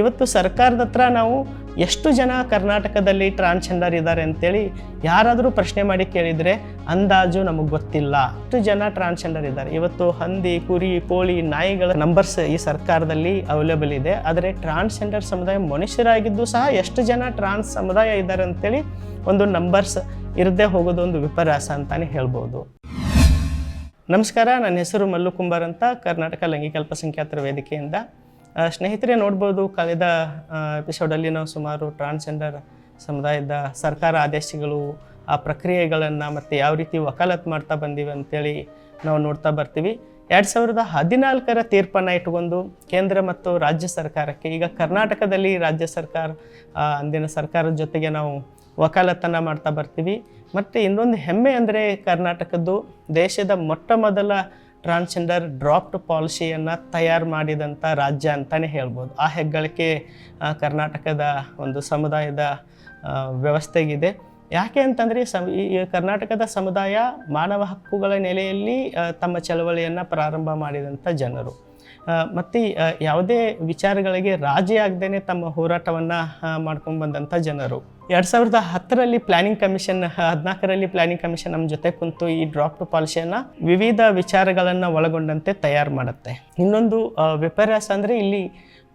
ಇವತ್ತು ಸರ್ಕಾರದ ಹತ್ರ ನಾವು ಎಷ್ಟು ಜನ ಕರ್ನಾಟಕದಲ್ಲಿ ಟ್ರಾನ್ಸ್ಜೆಂಡರ್ ಇದ್ದಾರೆ ಅಂತೇಳಿ ಯಾರಾದರೂ ಪ್ರಶ್ನೆ ಮಾಡಿ ಕೇಳಿದರೆ ಅಂದಾಜು ನಮಗೆ ಗೊತ್ತಿಲ್ಲ. ಎಷ್ಟು ಜನ ಟ್ರಾನ್ಸ್ಜೆಂಡರ್ ಇದ್ದಾರೆ. ಇವತ್ತು ಹಂದಿ, ಕುರಿ, ಕೋಳಿ, ನಾಯಿಗಳ ನಂಬರ್ಸ್ ಈ ಸರ್ಕಾರದಲ್ಲಿ ಅವೈಲೇಬಲ್ ಇದೆ. ಆದರೆ ಟ್ರಾನ್ಸ್ಜೆಂಡರ್ ಸಮುದಾಯ ಮನುಷ್ಯರಾಗಿದ್ದು ಸಹ ಎಷ್ಟು ಜನ ಟ್ರಾನ್ಸ್ ಸಮುದಾಯ ಇದ್ದಾರೆ ಅಂತೇಳಿ ಒಂದು ನಂಬರ್ಸ್ ಇರದೇ ಹೋಗೋದು ಒಂದು ವಿಪರ್ಯಾಸ ಅಂತಾನೆ ಹೇಳ್ಬೋದು. ನಮಸ್ಕಾರ, ನನ್ನ ಹೆಸರು ಮಲ್ಲು ಕುಂಬಾರ್ ಅಂತ ಕರ್ನಾಟಕ ಲೈಂಗಿಕ ಅಲ್ಪಸಂಖ್ಯಾತರ ವೇದಿಕೆಯಿಂದ. ಸ್ನೇಹಿತರೆ, ನೋಡ್ಬೋದು ಕಳೆದ ಎಪಿಸೋಡಲ್ಲಿ ನಾವು ಸುಮಾರು ಟ್ರಾನ್ಸ್ಜೆಂಡರ್ ಸಮುದಾಯದ ಸರ್ಕಾರ ಆದೇಶಗಳು, ಆ ಪ್ರಕ್ರಿಯೆಗಳನ್ನು ಮತ್ತು ಯಾವ ರೀತಿ ವಕಾಲತ್ ಮಾಡ್ತಾ ಬಂದೀವಿ ಅಂತೇಳಿ ನಾವು ನೋಡ್ತಾ ಬರ್ತೀವಿ. ಎರಡು ಸಾವಿರದ ಹದಿನಾಲ್ಕರ ತೀರ್ಪನ್ನು ಇಟ್ಕೊಂಡು ಕೇಂದ್ರ ಮತ್ತು ರಾಜ್ಯ ಸರ್ಕಾರಕ್ಕೆ, ಈಗ ಕರ್ನಾಟಕದಲ್ಲಿ ರಾಜ್ಯ ಸರ್ಕಾರ ಅಂದಿನ ಸರ್ಕಾರದ ಜೊತೆಗೆ ನಾವು ವಕಾಲತ್ತನ್ನು ಮಾಡ್ತಾ ಬರ್ತೀವಿ. ಮತ್ತು ಇನ್ನೊಂದು ಹೆಮ್ಮೆ ಅಂದರೆ ಕರ್ನಾಟಕದ್ದು ದೇಶದ ಮೊಟ್ಟ ಮೊದಲ ಟ್ರಾನ್ಸ್ಜೆಂಡರ್ ಡ್ರಾಪ್ಡ್ ಪಾಲಿಸಿಯನ್ನು ತಯಾರು ಮಾಡಿದಂಥ ರಾಜ್ಯ ಅಂತಲೇ ಹೇಳ್ಬೋದು. ಆ ಹೆಗ್ಗಳಿಕೆ ಕರ್ನಾಟಕದ ಒಂದು ಸಮುದಾಯದ ವ್ಯವಸ್ಥೆಗಿದೆ. ಯಾಕೆ ಅಂತಂದರೆ ಸಮ ಈ ಕರ್ನಾಟಕದ ಸಮುದಾಯ ಮಾನವ ಹಕ್ಕುಗಳ ನೆಲೆಯಲ್ಲಿ ತಮ್ಮ ಚಳವಳಿಯನ್ನು ಪ್ರಾರಂಭ ಮಾಡಿದಂಥ ಜನರು. ಮತ್ತು ಯಾವುದೇ ವಿಚಾರಗಳಿಗೆ ರಾಜಿ ಆಗದೇ ತಮ್ಮ ಹೋರಾಟವನ್ನು ಮಾಡ್ಕೊಂಡು ಬಂದಂಥ ಜನರು. ಎರಡು ಸಾವಿರದ ಹತ್ತರಲ್ಲಿ ಪ್ಲಾನಿಂಗ್ ಕಮಿಷನ್ ಹದಿನಾಲ್ಕರಲ್ಲಿ ಪ್ಲಾನಿಂಗ್ ಕಮಿಷನ್ ನಮ್ಮ ಜೊತೆ ಕುಂತು ಈ ಡ್ರಾಫ್ಟ್ ಪಾಲಿಸಿಯನ್ನು ವಿವಿಧ ವಿಚಾರಗಳನ್ನು ಒಳಗೊಂಡಂತೆ ತಯಾರು ಮಾಡುತ್ತೆ. ಇನ್ನೊಂದು ವಿಪರ್ಯಾಸ ಅಂದರೆ ಇಲ್ಲಿ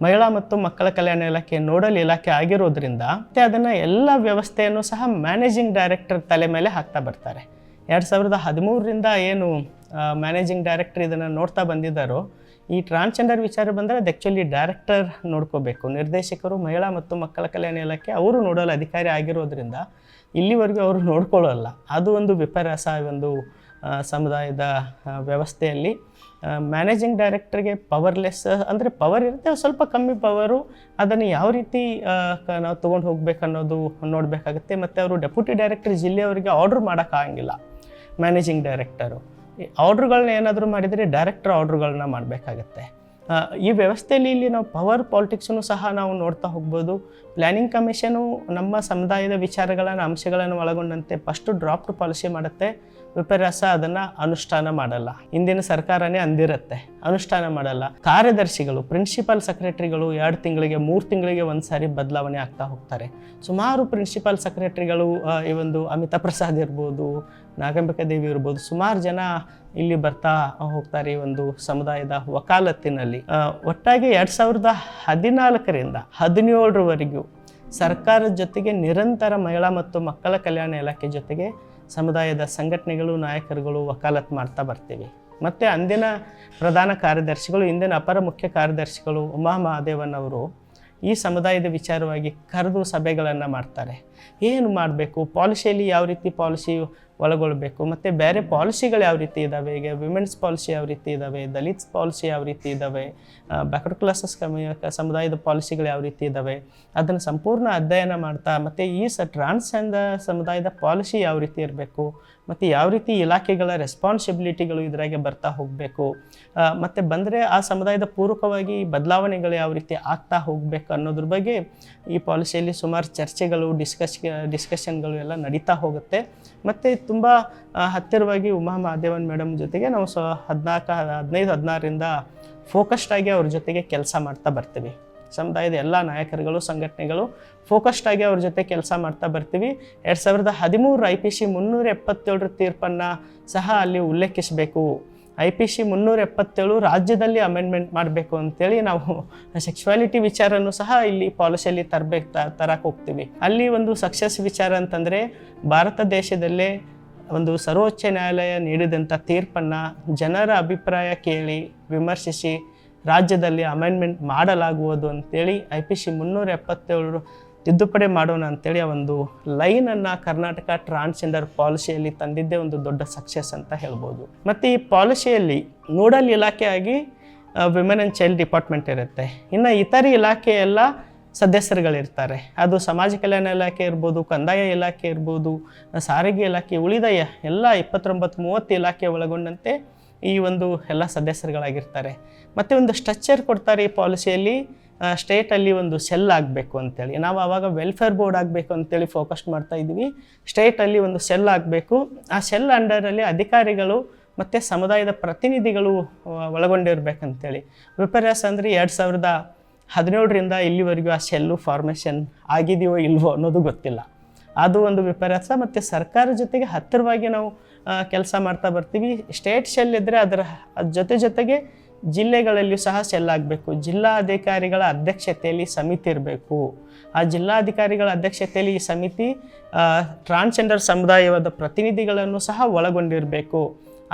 ಮಹಿಳಾ ಮತ್ತು ಮಕ್ಕಳ ಕಲ್ಯಾಣ ಇಲಾಖೆ ನೋಡಲ್ ಇಲಾಖೆ ಆಗಿರೋದ್ರಿಂದ ಮತ್ತೆ ಅದನ್ನು ಎಲ್ಲ ವ್ಯವಸ್ಥೆಯನ್ನು ಸಹ ಮ್ಯಾನೇಜಿಂಗ್ ಡೈರೆಕ್ಟರ್ ತಲೆ ಮೇಲೆ ಹಾಕ್ತಾ ಬರ್ತಾರೆ. ಎರಡು ಸಾವಿರದ ಹದಿಮೂರರಿಂದ ಏನು ಮ್ಯಾನೇಜಿಂಗ್ ಡೈರೆಕ್ಟರ್ ಇದನ್ನು ನೋಡ್ತಾ ಬಂದಿದ್ದಾರೋ, ಈ ಟ್ರಾನ್ಸ್ಜೆಂಡರ್ ವಿಚಾರ ಬಂದರೆ ಅದು ಆ್ಯಕ್ಚುಲಿ ಡೈರೆಕ್ಟರ್ ನೋಡ್ಕೋಬೇಕು. ನಿರ್ದೇಶಕರು, ಮಹಿಳಾ ಮತ್ತು ಮಕ್ಕಳ ಕಲ್ಯಾಣ ಇಲಾಖೆ, ಅವರು ನೋಡಲು ಅಧಿಕಾರಿ ಆಗಿರೋದ್ರಿಂದ ಇಲ್ಲಿವರೆಗೂ ಅವರು ನೋಡ್ಕೊಳ್ಳೋಲ್ಲ. ಅದು ಒಂದು ವಿಪರ್ಯಾಸ ಒಂದು ಸಮುದಾಯದ ವ್ಯವಸ್ಥೆಯಲ್ಲಿ ಮ್ಯಾನೇಜಿಂಗ್ ಡೈರೆಕ್ಟರ್ಗೆ ಪವರ್ಲೆಸ್ ಅಂದರೆ ಪವರ್ ಇರುತ್ತೆ ಸ್ವಲ್ಪ ಕಮ್ಮಿ ಪವರು ಅದನ್ನು ಯಾವ ರೀತಿ ನಾವು ತೊಗೊಂಡು ಹೋಗ್ಬೇಕನ್ನೋದು ನೋಡಬೇಕಾಗುತ್ತೆ. ಮತ್ತು ಅವರು ಡೆಪ್ಯೂಟಿ ಡೈರೆಕ್ಟರ್ ಜಿಲ್ಲೆಯವರಿಗೆ ಆರ್ಡ್ರ್ ಮಾಡೋಕ್ಕಾಗಂಗಿಲ್ಲ ಮ್ಯಾನೇಜಿಂಗ್ ಡೈರೆಕ್ಟರು ಆರ್ಡ್ರುಗಳನ್ನ ಏನಾದರೂ ಮಾಡಿದರೆ ಡೈರೆಕ್ಟರ್ ಆರ್ಡ್ರ್ಗಳನ್ನ ಮಾಡಬೇಕಾಗತ್ತೆ. ಈ ವ್ಯವಸ್ಥೆಯಲ್ಲಿ ಇಲ್ಲಿ ನಾವು ಪವರ್ ಪಾಲಿಟಿಕ್ಸನ್ನು ಸಹ ನಾವು ನೋಡ್ತಾ ಹೋಗ್ಬೋದು. ಪ್ಲ್ಯಾನಿಂಗ್ ಕಮಿಷನು ನಮ್ಮ ಸಮುದಾಯದ ವಿಚಾರಗಳನ್ನು, ಅಂಶಗಳನ್ನು ಒಳಗೊಂಡಂತೆ ಫಸ್ಟು ಡ್ರಾಫ್ಟ್ ಪಾಲಿಸಿ ಮಾಡುತ್ತೆ. ವಿಪರ್ಯಾಸ ಅದನ್ನು ಅನುಷ್ಠಾನ ಮಾಡಲ್ಲ. ಇಂದಿನ ಸರ್ಕಾರನೇ ಅಂದಿರುತ್ತೆ. ಅನುಷ್ಠಾನ ಮಾಡಲ್ಲ. ಕಾರ್ಯದರ್ಶಿಗಳು ಪ್ರಿನ್ಸಿಪಲ್ ಸೆಕ್ರೆಟರಿಗಳು ಎರಡು ತಿಂಗಳಿಗೆ, ಮೂರು ತಿಂಗಳಿಗೆ ಒಂದು ಸಾರಿ ಬದಲಾವಣೆ ಆಗ್ತಾ ಹೋಗ್ತಾರೆ. ಸುಮಾರು ಪ್ರಿನ್ಸಿಪಲ್ ಸೆಕ್ರೆಟರಿಗಳು ಈ ಒಂದು ಅಮಿತಾ ಪ್ರಸಾದ್ ಇರ್ಬೋದು, ನಾಗಂಬಿಕಾ ದೇವಿ ಇರ್ಬೋದು, ಸುಮಾರು ಜನ ಇಲ್ಲಿ ಬರ್ತಾ ಹೋಗ್ತಾರೆ ಈ ಒಂದು ಸಮುದಾಯದ ವಕಾಲತ್ತಿನಲ್ಲಿ. ಒಟ್ಟಾಗಿ ಎರಡು ಸಾವಿರದ ಹದಿನಾಲ್ಕರಿಂದ ಹದಿನೇಳರವರೆಗೂ ಸರ್ಕಾರದ ಜೊತೆಗೆ ನಿರಂತರ ಮಹಿಳಾ ಮತ್ತು ಮಕ್ಕಳ ಕಲ್ಯಾಣ ಇಲಾಖೆ ಜೊತೆಗೆ ಸಮುದಾಯದ ಸಂಘಟನೆಗಳು, ನಾಯಕರುಗಳು ವಕಾಲತ್ ಮಾಡ್ತಾ ಬರ್ತೀವಿ. ಮತ್ತು ಅಂದಿನ ಪ್ರಧಾನ ಕಾರ್ಯದರ್ಶಿಗಳು, ಇಂದಿನ ಅಪರ ಮುಖ್ಯ ಕಾರ್ಯದರ್ಶಿಗಳು ಉಮಾ ಮಹಾದೇವನ್ ಅವರು ಈ ಸಮುದಾಯದ ವಿಚಾರವಾಗಿ ಕರೆದು ಸಭೆಗಳನ್ನು ಮಾಡ್ತಾರೆ. ಏನು ಮಾಡಬೇಕು? ಪಾಲಿಸಿಯಲ್ಲಿ ಯಾವ ರೀತಿ ಪಾಲಿಸಿ ಒಳಗೊಳ್ಬೇಕು? ಮತ್ತು ಬೇರೆ ಪಾಲಿಸಿಗಳು ಯಾವ ರೀತಿ ಇದ್ದಾವೆ ಈಗ ವಿಮೆನ್ಸ್ ಪಾಲಿಸಿ ಯಾವ ರೀತಿ ಇದ್ದಾವೆ ದಲಿತ್ಸ್ ಪಾಲಿಸಿ ಯಾವ ರೀತಿ ಇದ್ದಾವೆ ಬ್ಯಾಕ್ವರ್ಡ್ ಕ್ಲಾಸಸ್ ಕಮ್ಮಿ, ಸಮುದಾಯದ ಪಾಲಿಸಿಗಳು ಯಾವ ರೀತಿ ಇದ್ದಾವೆ ಅದನ್ನು ಸಂಪೂರ್ಣ ಅಧ್ಯಯನ ಮಾಡ್ತಾ, ಮತ್ತು ಈ ಸ ಟ್ರಾನ್ಸ್ಜೆಂಡರ್ ಸಮುದಾಯದ ಪಾಲಿಸಿ ಯಾವ ರೀತಿ ಇರಬೇಕು? ಮತ್ತು ಯಾವ ರೀತಿ ಇಲಾಖೆಗಳ ರೆಸ್ಪಾನ್ಸಿಬಿಲಿಟಿಗಳು ಇದರಾಗೆ ಬರ್ತಾ ಹೋಗಬೇಕು ಮತ್ತು ಬಂದರೆ ಆ ಸಮುದಾಯದ ಪೂರಕವಾಗಿ ಬದಲಾವಣೆಗಳು ಯಾವ ರೀತಿ ಆಗ್ತಾ ಹೋಗಬೇಕು ಅನ್ನೋದ್ರ ಬಗ್ಗೆ ಈ ಪಾಲಿಸಿಯಲ್ಲಿ ಸುಮಾರು ಚರ್ಚೆಗಳು ಡಿಸ್ಕಸ್ ಡಿಸ್ಕಷನ್ಗಳು ಎಲ್ಲ ನಡೀತಾ ಹೋಗುತ್ತೆ. ಮತ್ತು ತುಂಬ ಹತ್ತಿರವಾಗಿ ಉಮಾ ಮಹಾದೇವನ್ ಮೇಡಮ್ ಜೊತೆಗೆ ನಾವು ಸ ಹದಿನಾಲ್ಕು, ಹದಿನೈದು, ಹದಿನಾರರಿಂದ ಫೋಕಸ್ಡ್ ಆಗಿ ಅವ್ರ ಜೊತೆಗೆ ಕೆಲಸ ಮಾಡ್ತಾ ಬರ್ತೀವಿ. ಸಮುದಾಯದ ಎಲ್ಲ ನಾಯಕರುಗಳು, ಸಂಘಟನೆಗಳು ಫೋಕಸ್ಡ್ ಆಗಿ ಅವ್ರ ಜೊತೆ ಕೆಲಸ ಮಾಡ್ತಾ ಬರ್ತೀವಿ. ಎರಡು ಸಾವಿರದ ಹದಿಮೂರು ಐ ಪಿ ಸಿ ಮುನ್ನೂರ ಎಪ್ಪತ್ತೇಳರ ತೀರ್ಪನ್ನು ಸಹ ಅಲ್ಲಿ ಉಲ್ಲೇಖಿಸಬೇಕು. ಐ ಪಿ ಸಿ ಮುನ್ನೂರ ಎಪ್ಪತ್ತೇಳು ರಾಜ್ಯದಲ್ಲಿ ಅಮೆಂಡ್ಮೆಂಟ್ ಮಾಡಬೇಕು ಅಂತೇಳಿ ನಾವು ಸೆಕ್ಸುವಾಲಿಟಿ ವಿಚಾರನೂ ಸಹ ಇಲ್ಲಿ ಪಾಲಿಸಿಯಲ್ಲಿ ತರಬೇಕು ತರಕ್ಕೆ ಹೋಗ್ತೀವಿ. ಅಲ್ಲಿ ಒಂದು ಸಕ್ಸಸ್ ವಿಚಾರ ಅಂತಂದರೆ ಭಾರತ ದೇಶದಲ್ಲೇ ಒಂದು ಸರ್ವೋಚ್ಚ ನ್ಯಾಯಾಲಯ ನೀಡಿದಂಥ ತೀರ್ಪನ್ನು ಜನರ ಅಭಿಪ್ರಾಯ ಕೇಳಿ, ವಿಮರ್ಶಿಸಿ ರಾಜ್ಯದಲ್ಲಿ ಅಮೆಂಡ್ಮೆಂಟ್ ಮಾಡಲಾಗುವುದು ಅಂತೇಳಿ ಐ ಪಿ ಸಿ ಮುನ್ನೂರ ಎಪ್ಪತ್ತೇಳು ತಿದ್ದುಪಡಿ ಮಾಡೋಣ ಅಂತೇಳಿ ಆ ಒಂದು ಲೈನನ್ನು ಕರ್ನಾಟಕ ಟ್ರಾನ್ಸ್ಜೆಂಡರ್ ಪಾಲಿಸಿಯಲ್ಲಿ ತಂದಿದ್ದೇ ಒಂದು ದೊಡ್ಡ ಸಕ್ಸಸ್ ಅಂತ ಹೇಳ್ಬೋದು. ಮತ್ತು ಈ ಪಾಲಿಸಿಯಲ್ಲಿ ನೋಡಲ್ ಇಲಾಖೆಯಾಗಿ ವಿಮೆನ್ ಆ್ಯಂಡ್ ಚೈಲ್ಡ್ ಡಿಪಾರ್ಟ್ಮೆಂಟ್ ಇರುತ್ತೆ. ಇನ್ನು ಇತರ ಇಲಾಖೆ ಎಲ್ಲ ಸದಸ್ಯರುಗಳಿರ್ತಾರೆ. ಅದು ಸಮಾಜ ಕಲ್ಯಾಣ ಇಲಾಖೆ ಇರ್ಬೋದು, ಕಂದಾಯ ಇಲಾಖೆ ಇರ್ಬೋದು, ಸಾರಿಗೆ ಇಲಾಖೆ, ಉಳಿದ ಎಲ್ಲ ಇಪ್ಪತ್ತೊಂಬತ್ತು, ಮೂವತ್ತು ಇಲಾಖೆ ಒಳಗೊಂಡಂತೆ ಈ ಒಂದು ಎಲ್ಲ ಸದಸ್ಯರುಗಳಾಗಿರ್ತಾರೆ. ಮತ್ತು ಒಂದು ಸ್ಟ್ರಕ್ಚರ್ ಕೊಡ್ತಾರೆ ಈ ಪಾಲಿಸಿಯಲ್ಲಿ ಸ್ಟೇಟಲ್ಲಿ ಒಂದು ಸೆಲ್ ಆಗಬೇಕು ಅಂತೇಳಿ. ನಾವು ಆವಾಗ ವೆಲ್ಫೇರ್ ಬೋರ್ಡ್ ಆಗಬೇಕು ಅಂತೇಳಿ ಫೋಕಸ್ ಮಾಡ್ತಾ ಇದ್ವಿ ಸ್ಟೇಟಲ್ಲಿ ಒಂದು ಸೆಲ್ ಆಗಬೇಕು. ಆ ಸೆಲ್ ಅಂಡರಲ್ಲಿ ಅಧಿಕಾರಿಗಳು ಮತ್ತು ಸಮುದಾಯದ ಪ್ರತಿನಿಧಿಗಳು ಒಳಗೊಂಡಿರ್ಬೇಕಂತೇಳಿ. ವಿಪರ್ಯಾಸ ಅಂದರೆ ಎರಡು ಸಾವಿರದ ಹದಿನೇಳರಿಂದ ಇಲ್ಲಿವರೆಗೂ ಆ ಸೆಲ್ಲು ಫಾರ್ಮೇಷನ್ ಆಗಿದೆಯೋ ಇಲ್ವೋ ಅನ್ನೋದು ಗೊತ್ತಿಲ್ಲ. ಅದು ಒಂದು ವಿಪರ್ಯಾಸ ಮತ್ತು ಸರ್ಕಾರ ಜೊತೆಗೆ ಹತ್ತಿರವಾಗಿ ನಾವು ಕೆಲಸ ಮಾಡ್ತಾ ಬರ್ತೀವಿ. ಸ್ಟೇಟ್ ಶೆಲ್ ಇದ್ದರೆ ಅದರ ಜೊತೆ ಜೊತೆಗೆ ಜಿಲ್ಲೆಗಳಲ್ಲಿಯೂ ಸಹ ಶೆಲ್ ಆಗಬೇಕು. ಜಿಲ್ಲಾಧಿಕಾರಿಗಳ ಅಧ್ಯಕ್ಷತೆಯಲ್ಲಿ ಸಮಿತಿ ಇರಬೇಕು. ಆ ಜಿಲ್ಲಾಧಿಕಾರಿಗಳ ಅಧ್ಯಕ್ಷತೆಯಲ್ಲಿ ಈ ಸಮಿತಿ ಟ್ರಾನ್ಸ್ಜೆಂಡರ್ ಸಮುದಾಯವಾದ ಪ್ರತಿನಿಧಿಗಳನ್ನು ಸಹ ಒಳಗೊಂಡಿರಬೇಕು.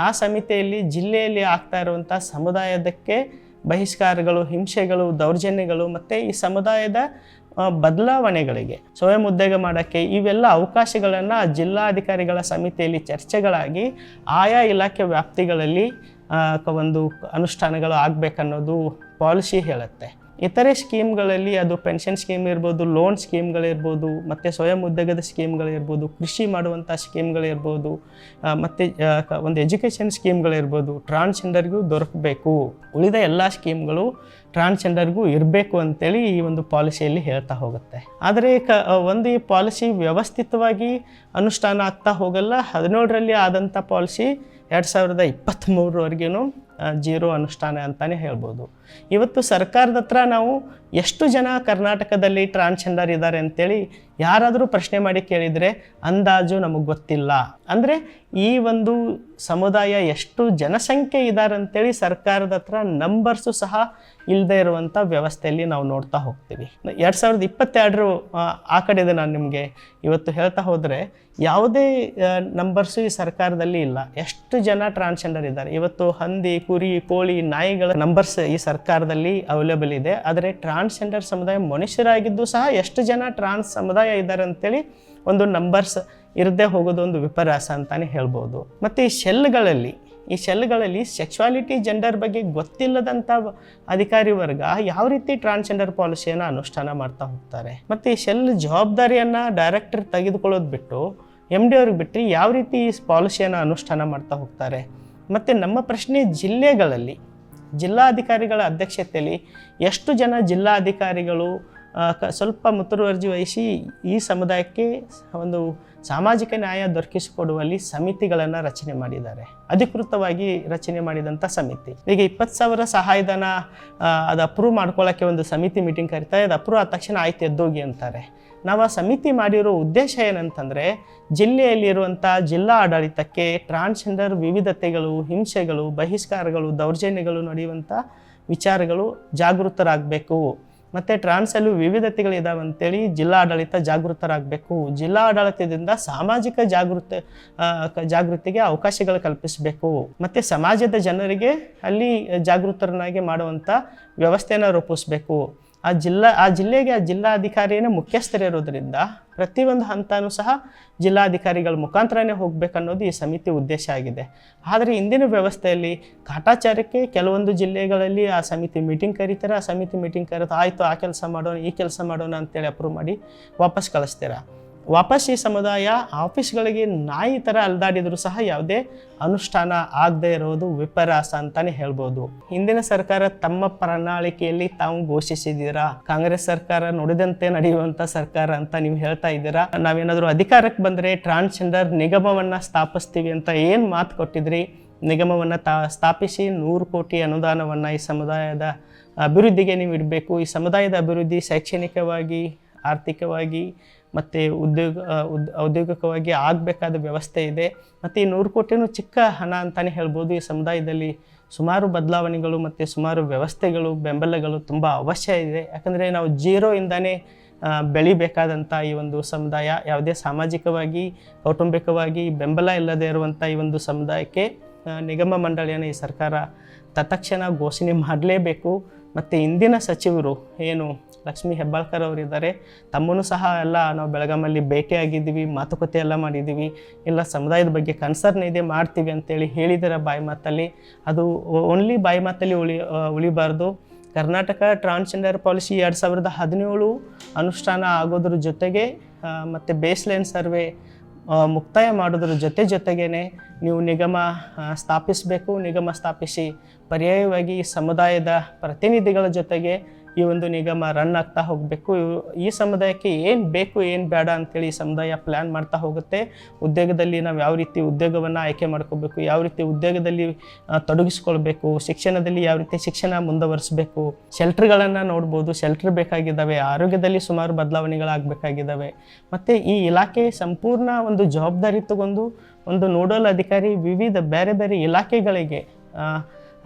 ಆ ಸಮಿತಿಯಲ್ಲಿ ಜಿಲ್ಲೆಯಲ್ಲಿ ಆಗ್ತಾ ಇರುವಂಥ ಸಮುದಾಯದಕ್ಕೆ ಬಹಿಷ್ಕಾರಗಳು, ಹಿಂಸೆಗಳು, ದೌರ್ಜನ್ಯಗಳು ಮತ್ತು ಈ ಸಮುದಾಯದ ಬದಲಾವಣೆಗಳಿಗೆ, ಸ್ವಯಂ ಉದ್ಯೋಗ ಮಾಡೋಕ್ಕೆ ಇವೆಲ್ಲ ಅವಕಾಶಗಳನ್ನು ಜಿಲ್ಲಾಧಿಕಾರಿಗಳ ಸಮಿತಿಯಲ್ಲಿ ಚರ್ಚೆಗಳಾಗಿ ಆಯಾ ಇಲಾಖೆ ವ್ಯಾಪ್ತಿಗಳಲ್ಲಿ ಒಂದು ಅನುಷ್ಠಾನಗಳು ಆಗಬೇಕನ್ನೋದು ಪಾಲಿಸಿ ಹೇಳುತ್ತೆ. ಇತರೆ ಸ್ಕೀಮ್ಗಳಲ್ಲಿ ಅದು ಪೆನ್ಷನ್ ಸ್ಕೀಮ್ ಇರ್ಬೋದು, ಲೋನ್ ಸ್ಕೀಮ್ಗಳಿರ್ಬೋದು ಮತ್ತು ಸ್ವಯಂ ಉದ್ಯೋಗದ ಸ್ಕೀಮ್ಗಳಿರ್ಬೋದು ಕೃಷಿ ಮಾಡುವಂಥ ಸ್ಕೀಮ್ಗಳಿರ್ಬೋದು ಮತ್ತು ಒಂದು ಎಜುಕೇಷನ್ ಸ್ಕೀಮ್ಗಳಿರ್ಬೋದು ಟ್ರಾನ್ಸ್ಜೆಂಡರ್ಗೂ ದೊರಕಬೇಕು. ಉಳಿದ ಎಲ್ಲ ಸ್ಕೀಮ್ಗಳು ಟ್ರಾನ್ಸ್ಜೆಂಡರ್ಗೂ ಇರಬೇಕು ಅಂತೇಳಿ ಈ ಒಂದು ಪಾಲಿಸಿಯಲ್ಲಿ ಹೇಳ್ತಾ ಹೋಗುತ್ತೆ. ಆದರೆ ಕ ಒಂದು ಈ ಪಾಲಿಸಿ ವ್ಯವಸ್ಥಿತವಾಗಿ ಅನುಷ್ಠಾನ ಆಗ್ತಾ ಹೋಗಲ್ಲ. ಹದಿನೇಳರಲ್ಲಿ ಆದಂಥ ಪಾಲಿಸಿ ಎರಡು ಸಾವಿರದ ಇಪ್ಪತ್ತ್ಮೂರವರೆಗೂ ಜೀರೋ ಅನುಷ್ಠಾನ ಅಂತಲೇ ಹೇಳ್ಬೋದು. ಇವತ್ತು ಸರ್ಕಾರದ ಹತ್ರ ನಾವು ಎಷ್ಟು ಜನ ಕರ್ನಾಟಕದಲ್ಲಿ ಟ್ರಾನ್ಸ್ಜೆಂಡರ್ ಇದ್ದಾರೆ ಅಂತೇಳಿ ಯಾರಾದರೂ ಪ್ರಶ್ನೆ ಮಾಡಿ ಕೇಳಿದರೆ ಅಂದಾಜು ನಮಗೆ ಗೊತ್ತಿಲ್ಲ. ಅಂದರೆ ಈ ಒಂದು ಸಮುದಾಯ ಎಷ್ಟು ಜನಸಂಖ್ಯೆ ಇದ್ದಾರೆ ಅಂತೇಳಿ ಸರ್ಕಾರದ ಹತ್ರ ನಂಬರ್ಸು ಸಹ ಇಲ್ಲದೆ ಇರುವಂಥ ವ್ಯವಸ್ಥೆಯಲ್ಲಿ ನಾವು ನೋಡ್ತಾ ಹೋಗ್ತೀವಿ. ಎರಡು ಸಾವಿರದ ಇಪ್ಪತ್ತೆರಡರ, ಆ ಕಡೆದು ನಾನು ನಿಮಗೆ ಇವತ್ತು ಹೇಳ್ತಾ ಹೋದರೆ ಯಾವುದೇ ನಂಬರ್ಸು ಈ ಸರ್ಕಾರದಲ್ಲಿ ಇಲ್ಲ. ಎಷ್ಟು ಜನ ಟ್ರಾನ್ಸ್ಜೆಂಡರ್ ಇದ್ದಾರೆ? ಇವತ್ತು ಹಂದಿ, ಕುರಿ, ಕೋಳಿ, ನಾಯಿಗಳ ನಂಬರ್ಸ್ ಈ ಸರ್ಕಾರದಲ್ಲಿ ಅವೈಲೇಬಲ್ ಇದೆ. ಆದರೆ ಟ್ರಾನ್ಸ್ಜೆಂಡರ್ ಸಮುದಾಯ ಮನುಷ್ಯರಾಗಿದ್ದು ಸಹ ಎಷ್ಟು ಜನ ಟ್ರಾನ್ಸ್ ಸಮುದಾಯ ಇದ್ದಾರೆ ಅಂತೇಳಿ ಒಂದು ನಂಬರ್ಸ್ ಇರದೇ ಹೋಗೋದು ಒಂದು ವಿಪರ್ಯಾಸ ಅಂತಾನೆ ಹೇಳ್ಬೋದು. ಮತ್ತು ಈ ಶೆಲ್ಗಳಲ್ಲಿ ಈ ಶೆಲ್ಗಳಲ್ಲಿ ಸೆಕ್ಸುವಾಲಿಟಿ ಜೆಂಡರ್ ಬಗ್ಗೆ ಗೊತ್ತಿಲ್ಲದಂಥ ಅಧಿಕಾರಿ ವರ್ಗ ಯಾವ ರೀತಿ ಟ್ರಾನ್ಸ್ಜೆಂಡರ್ ಪಾಲಿಸಿಯನ್ನು ಅನುಷ್ಠಾನ ಮಾಡ್ತಾ ಹೋಗ್ತಾರೆ? ಮತ್ತು ಈ ಶೆಲ್ ಜವಾಬ್ದಾರಿಯನ್ನು ಡೈರೆಕ್ಟರ್ ತೆಗೆದುಕೊಳ್ಳೋದು ಬಿಟ್ಟು ಎಂ ಡಿ ಅವ್ರಿಗೆ ಬಿಟ್ಟು ಯಾವ ರೀತಿ ಈ ಪಾಲಿಸಿಯನ್ನು ಅನುಷ್ಠಾನ ಮಾಡ್ತಾ ಹೋಗ್ತಾರೆ? ಮತ್ತು ನಮ್ಮ ಪ್ರಶ್ನೆ ಜಿಲ್ಲೆಗಳಲ್ಲಿ ಜಿಲ್ಲಾಧಿಕಾರಿಗಳ ಅಧ್ಯಕ್ಷತೆಯಲ್ಲಿ ಎಷ್ಟು ಜನ ಜಿಲ್ಲಾಧಿಕಾರಿಗಳು ಸ್ವಲ್ಪ ಮುತುವರ್ಜಿ ವಹಿಸಿ ಈ ಸಮುದಾಯಕ್ಕೆ ಒಂದು ಸಾಮಾಜಿಕ ನ್ಯಾಯ ದೊರಕಿಸಿಕೊಡುವಲ್ಲಿ ಸಮಿತಿಗಳನ್ನು ರಚನೆ ಮಾಡಿದ್ದಾರೆ. ಅಧಿಕೃತವಾಗಿ ರಚನೆ ಮಾಡಿದಂಥ ಸಮಿತಿ. ಈಗ ಇಪ್ಪತ್ತು ಸಾವಿರ ಸಹಾಯಧನ ಅದು ಅಪ್ರೂವ್ ಮಾಡ್ಕೊಳ್ಳೋಕ್ಕೆ ಒಂದು ಸಮಿತಿ ಮೀಟಿಂಗ್ ಕರಿತಾರೆ, ಅದು ಅಪ್ರೂವ್ ಆದ ತಕ್ಷಣ ಆಯ್ತು ಎದ್ದೋಗಿ ಅಂತಾರೆ. ನಾವು ಆ ಸಮಿತಿ ಮಾಡಿರೋ ಉದ್ದೇಶ ಏನಂತಂದರೆ ಜಿಲ್ಲೆಯಲ್ಲಿರುವಂಥ ಜಿಲ್ಲಾ ಆಡಳಿತಕ್ಕೆ ಟ್ರಾನ್ಸ್ಜೆಂಡರ್ ವಿವಿಧತೆಗಳು, ಹಿಂಸೆಗಳು, ಬಹಿಷ್ಕಾರಗಳು, ದೌರ್ಜನ್ಯಗಳು ನಡೆಯುವಂಥ ವಿಚಾರಗಳು ಜಾಗೃತರಾಗಬೇಕು. ಮತ್ತು ಟ್ರಾನ್ಸಲ್ಲೂ ವಿವಿಧತೆಗಳಿದ್ದಾವೆ ಅಂತೇಳಿ ಜಿಲ್ಲಾಡಳಿತ ಜಾಗೃತರಾಗಬೇಕು. ಜಿಲ್ಲಾ ಆಡಳಿತದಿಂದ ಸಾಮಾಜಿಕ ಜಾಗೃತ ಜಾಗೃತಿಗೆ ಅವಕಾಶಗಳು ಕಲ್ಪಿಸಬೇಕು. ಮತ್ತು ಸಮಾಜದ ಜನರಿಗೆ ಅಲ್ಲಿ ಜಾಗೃತರನ್ನಾಗಿ ಮಾಡುವಂಥ ವ್ಯವಸ್ಥೆಯನ್ನು ರೂಪಿಸಬೇಕು. ಆ ಜಿಲ್ಲಾ, ಆ ಜಿಲ್ಲೆಗೆ ಆ ಜಿಲ್ಲಾಧಿಕಾರಿಯೇ ಮುಖ್ಯಸ್ಥರಿರೋದ್ರಿಂದ ಪ್ರತಿಯೊಂದು ಹಂತನೂ ಸಹ ಜಿಲ್ಲಾಧಿಕಾರಿಗಳ ಮುಖಾಂತರನೇ ಹೋಗಬೇಕನ್ನೋದು ಈ ಸಮಿತಿ ಉದ್ದೇಶ ಆಗಿದೆ. ಆದರೆ ಇಂದಿನ ವ್ಯವಸ್ಥೆಯಲ್ಲಿ ಕಾಟಾಚಾರಕ್ಕೆ ಕೆಲವೊಂದು ಜಿಲ್ಲೆಗಳಲ್ಲಿ ಆ ಸಮಿತಿ ಮೀಟಿಂಗ್ ಕರೀತಾರೆ, ಆ ಸಮಿತಿ ಮೀಟಿಂಗ್ ಕರೆದು ಆಯಿತು, ಆ ಕೆಲಸ ಮಾಡೋಣ, ಈ ಕೆಲಸ ಮಾಡೋಣ ಅಂತೇಳಿ ಅಪ್ರೂವ್ ಮಾಡಿ ವಾಪಸ್ ಕಳಿಸ್ತೀರ? ವಾಪಸ್ ಈ ಸಮುದಾಯ ಆಫೀಸ್ಗಳಿಗೆ ನಾಯಿ ಥರ ಅಲ್ದಾಡಿದ್ರು ಸಹ ಯಾವುದೇ ಅನುಷ್ಠಾನ ಆಗದೇ ಇರೋದು ವಿಪರ್ಯಾಸ ಅಂತಾನೆ ಹೇಳ್ಬೋದು. ಹಿಂದಿನ ಸರ್ಕಾರ ತಮ್ಮ ಪ್ರಣಾಳಿಕೆಯಲ್ಲಿ ತಾವು ಘೋಷಿಸಿದ್ದೀರಾ? ಕಾಂಗ್ರೆಸ್ ಸರ್ಕಾರ ನುಡಿದಂತೆ ನಡೆಯುವಂಥ ಸರ್ಕಾರ ಅಂತ ನೀವು ಹೇಳ್ತಾ ಇದ್ದೀರಾ? ನಾವೇನಾದರೂ ಅಧಿಕಾರಕ್ಕೆ ಬಂದರೆ ಟ್ರಾನ್ಸ್ಜೆಂಡರ್ ನಿಗಮವನ್ನು ಸ್ಥಾಪಿಸ್ತೀವಿ ಅಂತ ಏನು ಮಾತು ಕೊಟ್ಟಿದ್ರಿ? ನಿಗಮವನ್ನು ತಾ, ಸ್ಥಾಪಿಸಿ ನೂರು ಕೋಟಿ ಅನುದಾನವನ್ನು ಈ ಸಮುದಾಯದ ಅಭಿವೃದ್ಧಿಗೆ ನೀವು ಇಡಬೇಕು. ಈ ಸಮುದಾಯದ ಅಭಿವೃದ್ಧಿ ಶೈಕ್ಷಣಿಕವಾಗಿ, ಆರ್ಥಿಕವಾಗಿ ಮತ್ತು ಉದ್ಯೋಗ ಉದ್, ಔದ್ಯೋಗಿಕವಾಗಿ ಆಗಬೇಕಾದ ವ್ಯವಸ್ಥೆ ಇದೆ. ಮತ್ತು ಈ ನೂರು ಕೋಟಿನೂ ಚಿಕ್ಕ ಹಣ ಅಂತಲೇ ಹೇಳ್ಬೋದು. ಈ ಸಮುದಾಯದಲ್ಲಿ ಸುಮಾರು ಬದಲಾವಣೆಗಳು ಮತ್ತು ಸುಮಾರು ವ್ಯವಸ್ಥೆಗಳು, ಬೆಂಬಲಗಳು ತುಂಬ ಅವಶ್ಯ ಇದೆ. ಯಾಕಂದರೆ ನಾವು ಜೀರೋಯಿಂದನೇ ಬೆಳಿಬೇಕಾದಂಥ ಈ ಒಂದು ಸಮುದಾಯ, ಯಾವುದೇ ಸಾಮಾಜಿಕವಾಗಿ, ಕೌಟುಂಬಿಕವಾಗಿ ಬೆಂಬಲ ಇಲ್ಲದೆ ಇರುವಂಥ ಈ ಒಂದು ಸಮುದಾಯಕ್ಕೆ ನಿಗಮ ಮಂಡಳಿಯನ್ನು ಈ ಸರ್ಕಾರ ತತ್ಕ್ಷಣ ಘೋಷಣೆ ಮಾಡಲೇಬೇಕು. ಮತ್ತು ಇಂದಿನ ಸಚಿವರು ಏನು ಲಕ್ಷ್ಮೀ ಹೆಬ್ಬಾಳ್ಕರ್ ಅವರಿದ್ದಾರೆ. ತಮ್ಮನ್ನು ಸಹ ಎಲ್ಲ ನಾವು ಬೆಳಗಾಮಲ್ಲಿ ಭೇಟಿಯಾಗಿದ್ದೀವಿ ಮಾತುಕತೆ ಎಲ್ಲ ಮಾಡಿದ್ದೀವಿ. ಇಲ್ಲ ಸಮುದಾಯದ ಬಗ್ಗೆ ಕನ್ಸರ್ನ್ ಇದೆ, ಮಾಡ್ತೀವಿ ಅಂತೇಳಿ ಹೇಳಿದ್ದಾರೆ ಬಾಯಿ ಮಾತಲ್ಲಿ. ಅದು ಓನ್ಲಿ ಬಾಯಿ ಮಾತಲ್ಲಿ ಉಳಿ ಉಳಿಬಾರ್ದು. ಕರ್ನಾಟಕ ಟ್ರಾನ್ಸ್ಜೆಂಡರ್ ಪಾಲಿಸಿ ಎರಡು ಸಾವಿರದ ಹದಿನೇಳು ಅನುಷ್ಠಾನ ಆಗೋದ್ರ ಜೊತೆಗೆ ಮತ್ತು ಬೇಸ್ಲೈನ್ ಸರ್ವೆ ಮುಕ್ತಾಯ ಮಾಡೋದ್ರ ಜೊತೆ ಜೊತೆಗೇನೆ ನೀವು ನಿಗಮ ಸ್ಥಾಪಿಸಬೇಕು. ನಿಗಮ ಸ್ಥಾಪಿಸಿ ಪರ್ಯಾಯವಾಗಿ ಸಮುದಾಯದ ಪ್ರತಿನಿಧಿಗಳ ಜೊತೆಗೆ ಈ ಒಂದು ನಿಗಮ ರನ್ ಆಗ್ತಾ ಹೋಗಬೇಕು. ಈ ಸಮುದಾಯಕ್ಕೆ ಏನು ಬೇಕು, ಏನು ಬೇಡ ಅಂತೇಳಿ ಈ ಸಮುದಾಯ ಪ್ಲ್ಯಾನ್ ಮಾಡ್ತಾ ಹೋಗುತ್ತೆ. ಉದ್ಯೋಗದಲ್ಲಿ ನಾವು ಯಾವ ರೀತಿ ಉದ್ಯೋಗವನ್ನು ಆಯ್ಕೆ ಮಾಡ್ಕೋಬೇಕು, ಯಾವ ರೀತಿ ಉದ್ಯೋಗದಲ್ಲಿ ತೊಡಗಿಸ್ಕೊಳ್ಬೇಕು, ಶಿಕ್ಷಣದಲ್ಲಿ ಯಾವ ರೀತಿ ಶಿಕ್ಷಣ ಮುಂದುವರಿಸಬೇಕು ಶೆಲ್ಟರ್ಗಳನ್ನು ನೋಡ್ಬೋದು. ಶೆಲ್ಟರ್ ಬೇಕಾಗಿದ್ದಾವೆ, ಆರೋಗ್ಯದಲ್ಲಿ ಸುಮಾರು ಬದಲಾವಣೆಗಳಾಗಬೇಕಾಗಿದ್ದಾವೆ. ಮತ್ತು ಈ ಇಲಾಖೆ ಸಂಪೂರ್ಣ ಒಂದು ಜವಾಬ್ದಾರಿ ತಗೊಂಡು ಒಂದು ನೋಡಲ್ ಅಧಿಕಾರಿ, ವಿವಿಧ ಬೇರೆ ಬೇರೆ ಇಲಾಖೆಗಳಿಗೆ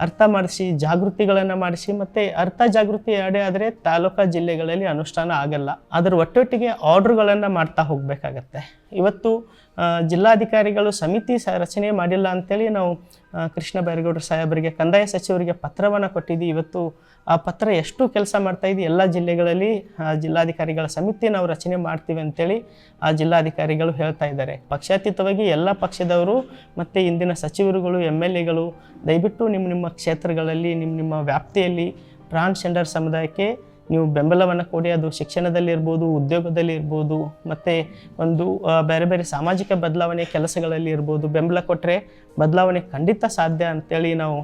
ಅರ್ಥ ಮಾಡಿಸಿ, ಜಾಗೃತಿಗಳನ್ನು ಮಾಡಿಸಿ, ಮತ್ತು ಅರ್ಥ ಜಾಗೃತಿ ಎರಡೇ ಆದರೆ ತಾಲೂಕಾ ಜಿಲ್ಲೆಗಳಲ್ಲಿ ಅನುಷ್ಠಾನ ಆಗಲ್ಲ. ಅದರ ಒಟ್ಟೊಟ್ಟಿಗೆ ಆರ್ಡ್ರುಗಳನ್ನು ಮಾಡ್ತಾ ಹೋಗಬೇಕಾಗತ್ತೆ. ಇವತ್ತು ಜಿಲ್ಲಾಧಿಕಾರಿಗಳು ಸಮಿತಿ ಸ, ರಚನೆ ಮಾಡಿಲ್ಲ ಅಂತೇಳಿ ನಾವು ಕೃಷ್ಣ ಬೈರೇಗೌಡರು ಸಾಹೇಬರಿಗೆ, ಕಂದಾಯ ಸಚಿವರಿಗೆ ಪತ್ರವನ್ನು ಕೊಟ್ಟಿದ್ದೀವಿ ಇವತ್ತು ಆ ಪತ್ರ ಎಷ್ಟು ಕೆಲಸ ಮಾಡ್ತಾ ಇದೆ ಎಲ್ಲ ಜಿಲ್ಲೆಗಳಲ್ಲಿ ಜಿಲ್ಲಾಧಿಕಾರಿಗಳ ಸಮಿತಿ ನಾವು ರಚನೆ ಮಾಡ್ತೀವಿ ಅಂತೇಳಿ ಆ ಜಿಲ್ಲಾಧಿಕಾರಿಗಳು ಹೇಳ್ತಾ ಇದ್ದಾರೆ. ಪಕ್ಷಾತೀತವಾಗಿ ಎಲ್ಲ ಪಕ್ಷದವರು ಮತ್ತು ಇಂದಿನ ಸಚಿವರುಗಳು ಎಂ ಎಲ್ ಎಗಳು, ದಯವಿಟ್ಟು ನಿಮ್ಮ ನಿಮ್ಮ ಕ್ಷೇತ್ರಗಳಲ್ಲಿ, ನಿಮ್ಮ ನಿಮ್ಮ ವ್ಯಾಪ್ತಿಯಲ್ಲಿ ಟ್ರಾನ್ಸ್ಜೆಂಡರ್ ಸಮುದಾಯಕ್ಕೆ ನೀವು ಬೆಂಬಲವನ್ನು ಕೊಡಿ. ಅದು ಶಿಕ್ಷಣದಲ್ಲಿರ್ಬೋದು ಉದ್ಯೋಗದಲ್ಲಿ ಇರ್ಬೋದು, ಮತ್ತು ಒಂದು ಬೇರೆ ಬೇರೆ ಸಾಮಾಜಿಕ ಬದಲಾವಣೆ ಕೆಲಸಗಳಲ್ಲಿ ಇರ್ಬೋದು. ಬೆಂಬಲ ಕೊಟ್ಟರೆ ಬದಲಾವಣೆ ಖಂಡಿತ ಸಾಧ್ಯ ಅಂತೇಳಿ ನಾವು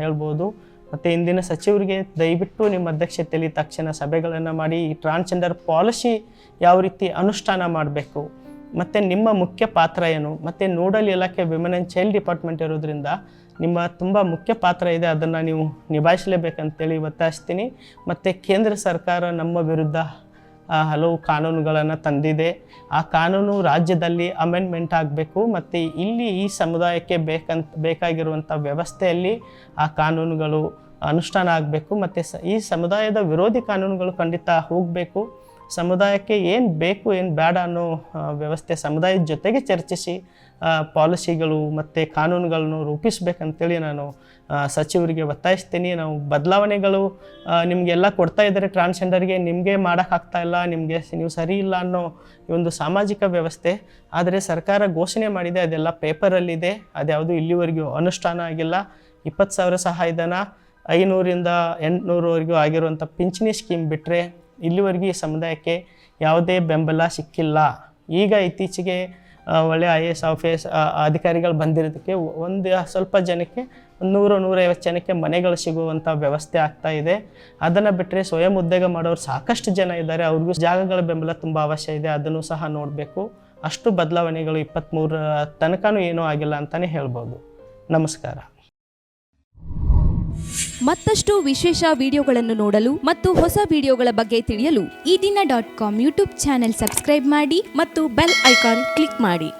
ಹೇಳ್ಬೋದು. ಮತ್ತು ಇಂದಿನ ಸಚಿವರಿಗೆ ದಯವಿಟ್ಟು ನಿಮ್ಮ ಅಧ್ಯಕ್ಷತೆಯಲ್ಲಿ ತಕ್ಷಣ ಸಭೆಗಳನ್ನು ಮಾಡಿ ಈ ಟ್ರಾನ್ಸ್ಜೆಂಡರ್ ಪಾಲಿಸಿ ಯಾವ ರೀತಿ ಅನುಷ್ಠಾನ ಮಾಡಬೇಕು, ಮತ್ತು ನಿಮ್ಮ ಮುಖ್ಯ ಪಾತ್ರ ಏನು, ಮತ್ತು ನೋಡಲ್ ಇಲಾಖೆ ವಿಮೆನ್ ಆ್ಯಂಡ್ ಚೈಲ್ಡ್ ಡಿಪಾರ್ಟ್ಮೆಂಟ್ ಇರೋದ್ರಿಂದ ನಿಮ್ಮ ತುಂಬ ಮುಖ್ಯ ಪಾತ್ರ ಇದೆ, ಅದನ್ನು ನೀವು ನಿಭಾಯಿಸಲೇಬೇಕಂತೇಳಿ ಒತ್ತಾಯಿಸ್ತೀನಿ. ಮತ್ತು ಕೇಂದ್ರ ಸರ್ಕಾರ ನಮ್ಮ ವಿರುದ್ಧ ಹಲವು ಕಾನೂನುಗಳನ್ನು ತಂದಿದೆ. ಆ ಕಾನೂನು ರಾಜ್ಯದಲ್ಲಿ ಅಮೆಂಡ್ಮೆಂಟ್ ಆಗಬೇಕು ಮತ್ತು ಇಲ್ಲಿ ಈ ಸಮುದಾಯಕ್ಕೆ ಬೇಕಂತ ಬೇಕಾಗಿರುವಂಥ ವ್ಯವಸ್ಥೆಯಲ್ಲಿ ಆ ಕಾನೂನುಗಳು ಅನುಷ್ಠಾನ ಆಗಬೇಕು ಮತ್ತು ಸ, ಈ ಸಮುದಾಯದ ವಿರೋಧಿ ಕಾನೂನುಗಳು ಖಂಡಿತ ಹೋಗಬೇಕು. ಸಮುದಾಯಕ್ಕೆ ಏನು ಬೇಕು, ಏನು ಬೇಡ ಅನ್ನೋ ವ್ಯವಸ್ಥೆ ಸಮುದಾಯದ ಜೊತೆಗೆ ಚರ್ಚಿಸಿ ಪಾಲಿಸಿಗಳು ಮತ್ತು ಕಾನೂನುಗಳನ್ನು ರೂಪಿಸಬೇಕಂತೇಳಿ ನಾನು ಸಚಿವರಿಗೆ ಒತ್ತಾಯಿಸ್ತೀನಿ. ನಾವು ಬದಲಾವಣೆಗಳು ನಿಮಗೆಲ್ಲ ಕೊಡ್ತಾ ಇದ್ದಾರೆ ಟ್ರಾನ್ಸ್ಜೆಂಡರ್ಗೆ ನಿಮಗೆ ಮಾಡೋಕ್ಕಾಗ್ತಾ ಇಲ್ಲ, ನಿಮಗೆ ನೀವು ಸರಿ ಇಲ್ಲ ಅನ್ನೋ ಒಂದು ಸಾಮಾಜಿಕ ವ್ಯವಸ್ಥೆ. ಆದರೆ ಸರ್ಕಾರ ಘೋಷಣೆ ಮಾಡಿದೆ, ಅದೆಲ್ಲ ಪೇಪರಲ್ಲಿದೆ. ಅದ್ಯಾವುದು ಇಲ್ಲಿವರೆಗೂ ಅನುಷ್ಠಾನ ಆಗಿಲ್ಲ. ಇಪ್ಪತ್ತು ಸಾವಿರ ಸಹಾಯಧನ, ಐನೂರಿಂದ ಎಂಟುನೂರವರೆಗೂ ಆಗಿರುವಂಥ ಪಿಂಚಣಿ ಸ್ಕೀಮ್ ಬಿಟ್ಟರೆ ಇಲ್ಲಿವರೆಗೂ ಈ ಸಮುದಾಯಕ್ಕೆ ಯಾವುದೇ ಬೆಂಬಲ ಸಿಕ್ಕಿಲ್ಲ. ಈಗ ಇತ್ತೀಚೆಗೆ ಒಳ್ಳೆ ಐ ಎ ಎಸ್ ಆಫೀಸ್ ಅಧಿಕಾರಿಗಳು ಬಂದಿರೋದಕ್ಕೆ ಒಂದು ಸ್ವಲ್ಪ ಜನಕ್ಕೆ ನೂರು, ನೂರೈವತ್ತು ಜನಕ್ಕೆ ಮನೆಗಳು ಸಿಗುವಂಥ ವ್ಯವಸ್ಥೆ ಆಗ್ತಾ ಇದೆ. ಅದನ್ನು ಬಿಟ್ಟರೆ ಸ್ವಯಂ ಉದ್ಯೋಗ ಮಾಡೋರು ಸಾಕಷ್ಟು ಜನ ಇದ್ದಾರೆ. ಅವ್ರಿಗೂ ಜಾಗಗಳ ಬೆಂಬಲ ತುಂಬ ಅವಶ್ಯ ಇದೆ. ಅದನ್ನು ಸಹ ನೋಡಬೇಕು. ಅಷ್ಟು ಬದಲಾವಣೆಗಳು ಇಪ್ಪತ್ತ್ಮೂರ ತನಕನೂ ಏನೂ ಆಗಿಲ್ಲ ಅಂತಲೇ ಹೇಳ್ಬೋದು. ನಮಸ್ಕಾರ. ಮತ್ತಷ್ಟು ವಿಶೇಷ ವಿಡಿಯೋಗಳನ್ನು ನೋಡಲು ಮತ್ತು ಹೊಸ ವಿಡಿಯೋಗಳ ಬಗ್ಗೆ ತಿಳಿಯಲು ಈ ದಿನ dot com YouTube channel subscribe ಮಾಡಿ ಮತ್ತು ಬೆಲ್ ಐಕಾನ್ ಕ್ಲಿಕ್ ಮಾಡಿ.